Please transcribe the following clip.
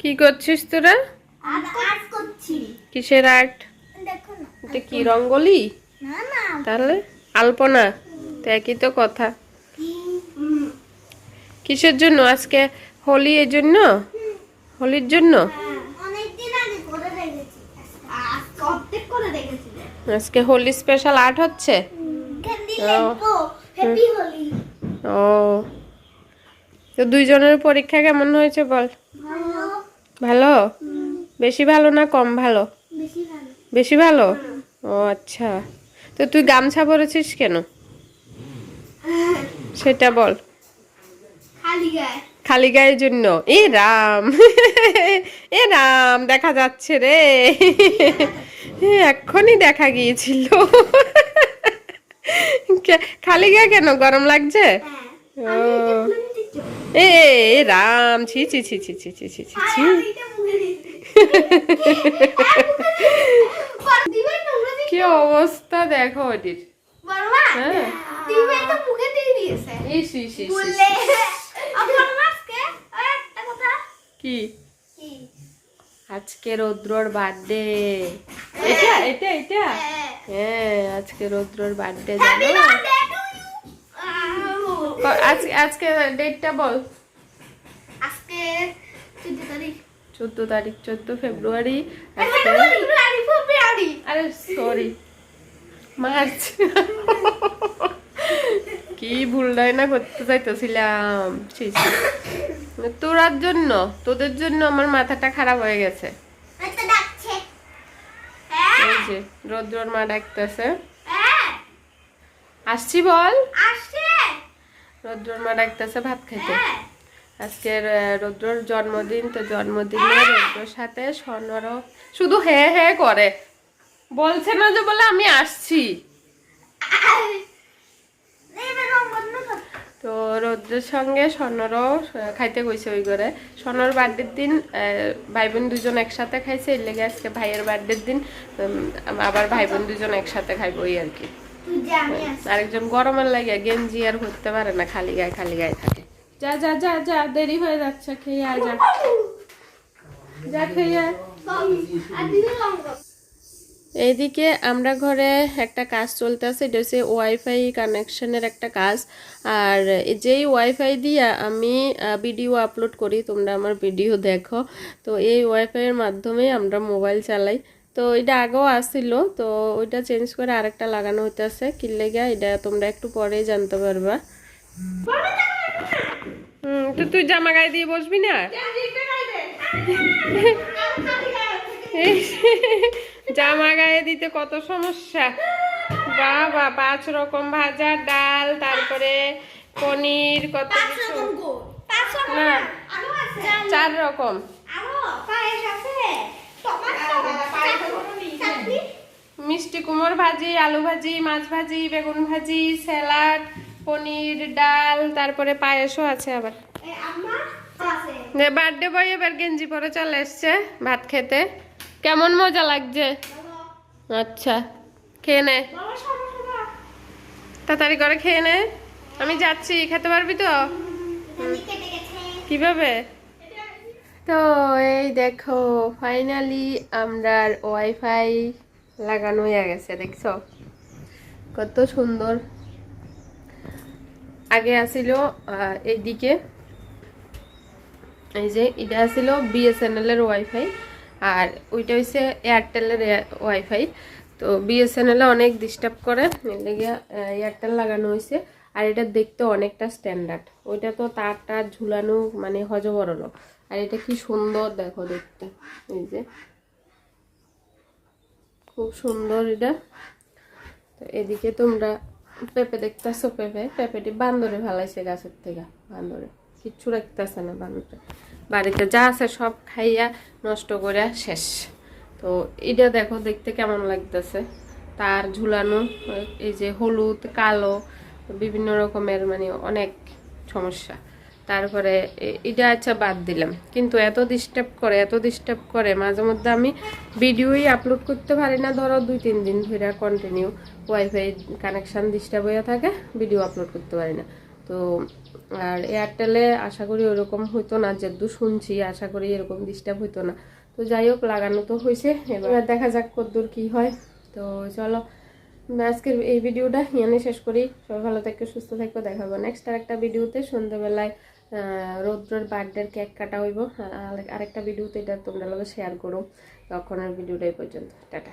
কি করছিস তোরা? কিসের আর্ট এটা কি রঙ্গলি? তাহলে আলপনা। তো একই তো কথা। কিসের জন্য আজকে? হোলি এর জন্য? হোলির জন্য? রেখেছি আজকে হোলি স্পেশাল আর্ট হচ্ছে? ও। লেম্পো হ্যাপি হোলি ও তো দুইজনের পরীক্ষা কেমন হয়েছে বল? ভালো? বেশি ভালো না কম ভালো? বেশি ভালো? ও আচ্ছা। তো তুই গামছা পরেছিস কেন? সেটা বল। খালি গায়ের জন্য। এ রাম। এ রাম দেখা যাচ্ছে রে। এক্ষুনি দেখা গিয়েছিল। খালি গায়ে কেন? গরম লাগছে? হ্যাঁ। ও। এ রাম ছি ছি ছি ছি ছি ছি ছি ছি। ছি কি অবস্থা দেখো ওটির হ্যাঁ। ইস। কি? আজকে রৌদ্রর বার্থডে। এটা এটা এটা? হ্যাঁ। আজকে রৌদ্রর বার্থডে জানো? আজকে আজকে ডেটটা বল। আজকে চোদ্দ তারিখ। চোদ্দ তারিখ চোদ্দ ফেব্রুয়ারি। আজকে ফেব্রুয়ারি ফেব্রুয়ারি। আরে সরি মার্চ। কি ভুলটাই না করতে চাইতেছিলাম। তোরার জন্য তোদের জন্য আমার মাথাটা খারাপ হয়ে গেছে। একটা ডাকছে। এই যে রৌদ্রর মা ডাকতেছে। হ্যাঁ? আসছি বল। আসছে। রৌদ্রর মা ডাকতেছে ভাত খাইতে। হ্যাঁ। আজকের রৌদ্রর জন্মদিন তো জন্মদিনে রৌদ্রর সাথে স্বর্ণর শুধু হে হে করে। বলছে না যে বলে আমি আসছি। তো রৌদ্রের সঙ্গে স্বর্ণরও খাইতে গেছে ওই করে স্বর্ণর বার্থডের দিন ভাই বোন দুজন একসাথে খাইছে এর লেগে আজকে ভাইয়ের বার্থডের দিন আবার ভাই বোন দুজন একসাথে খাইবো ওই আর কি। আরেকজন গরমের লাগে গেঞ্জি আর করতে পারে না খালি গায়ে খালি গায়ে থাকে। যা যা যা যা দেরি হয়ে যাচ্ছে খেয়ে আয় যা। যা খেয়ে এইদিকে আমরা ঘরে একটা কাজ চলতেছে এটা হচ্ছে ওয়াইফাই কানেকশনের একটা কাজ। আর যেই ওয়াইফাই দিয়ে আমি ভিডিও আপলোড করি তোমরা আমার ভিডিও দেখো। তো এই ওয়াইফাইয়ের মাধ্যমে আমরা মোবাইল চালাই। তো এটা আগেও আসছিল তো ওইটা চেঞ্জ করে আরেকটা লাগানো হইতেছে। কিনলে গিয়া এটা তোমরা একটু পরেই জানতে পারবা। হুম তো তুই জামা গায়ে দিয়ে বসবি না? জামা গায়ে দিতে কত সমস্যা? বাবা পাঁচ রকম ভাজা ডাল তারপরে পনির কত কিছু। না চার রকম। মিষ্টি কুমড় ভাজি আলু ভাজি মাছ ভাজি বেগুন ভাজি স্যালাড পনির ডাল তারপরে পায়েসও আছে আবার। বার্থডে বয় এবার গেঞ্জি পরে চলে এসছে ভাত খেতে। কেমন মজা লাগছে? আচ্ছা খেয়ে নে। তাড়াতাড়ি করে খেয়ে নে। আমি যাচ্ছি খেতে পারবি তো? কীভাবে? তো এই দেখো ফাইনালি আমরা ওয়াইফাই লাগানো হয়ে গেছে, দেখছ? কত সুন্দর। আগে আসিল এইদিকে। এই যে, এটা ছিল বিএসএনএল এর ওয়াইফাই আর ওইটা হচ্ছে এয়ারটেলের ওয়াইফাই তো বিএসএনএল অনেক ডিস্টার্ব করে, এর লেগে এয়ারটেল লাগানো হয়েছে আর এটা দেখতে অনেকটা স্ট্যান্ডার্ড ওইটা তো তার টার ঝুলানো মানে হজবরল আর এটা কি সুন্দর দেখো দেখতে। এই যে। খুব সুন্দর এটা। তো এদিকে তোমরা পেঁপে দেখতেছো পেঁপে? পেঁপেটি বান্দরে ভালাইছে গাছের থেকে। বান্দরে। কিচ্ছু রাখতেছে না বান্দরে বাড়িতে যা আছে সব খাইয়া নষ্ট করে শেষ। তো এটা দেখো দেখতে কেমন লাগতেছে। তার ঝুলানো, এই যে হলুদ, কালো বিভিন্ন রকমের মানে অনেক সমস্যা। তারপরে এটা আচ্ছা বাদ দিলাম। কিন্তু এত ডিস্টার্ব করে, এত ডিস্টার্ব করে, মাঝে মধ্যে আমি ভিডিওই আপলোড করতে পারি না। ধরো দুই, তিন দিন ধরে কন্টিনিউ ওয়াইফাই কানেকশান ডিস্টার্ব হয়ে থাকে ভিডিও আপলোড করতে পারি না। তো আর এয়ারটেলে আশা করি ওরকম হইতো না, যেহেতু শুনছি, আশা করি এরকম ডিস্টার্ব হইতো না। তো যাই হোক, লাগানো তো হয়েছে এবার দেখা যাক কদ্দূর কি হয়। তো চলো আজকের এই ভিডিওটা ইয়ানে শেষ করি। সবাই ভালো থাকবে সুস্থ থাকবে দেখাবো নেক্সট আরেকটা ভিডিওতে। সন্ধ্যাবেলায় রৌদ্রের বার্থডের কেক কাটা হইব। আরেকটা ভিডিওতে এটা তোমরা লগে শেয়ার করো। তখন আর ভিডিওটা এই পর্যন্ত। টাটা।